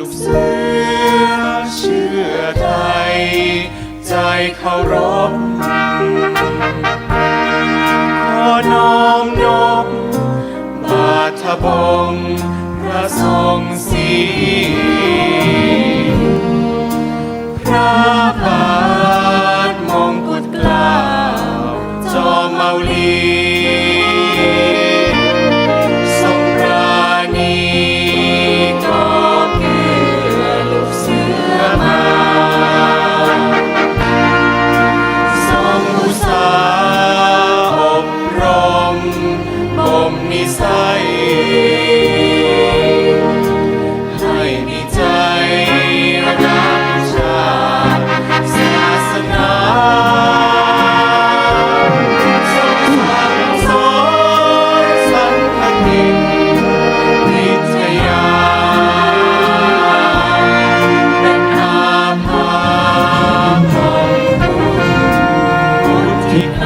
ลูกเสือเชื่อไทย ใจเคารพขอน้อมนบบาทบง พระทรงศ บ่มนิสัย ให้มีใจรักชาติศาสนาทรงสั่งสอนสังฆทิวิทยา เป็นอาภาของบุญพุทธิกา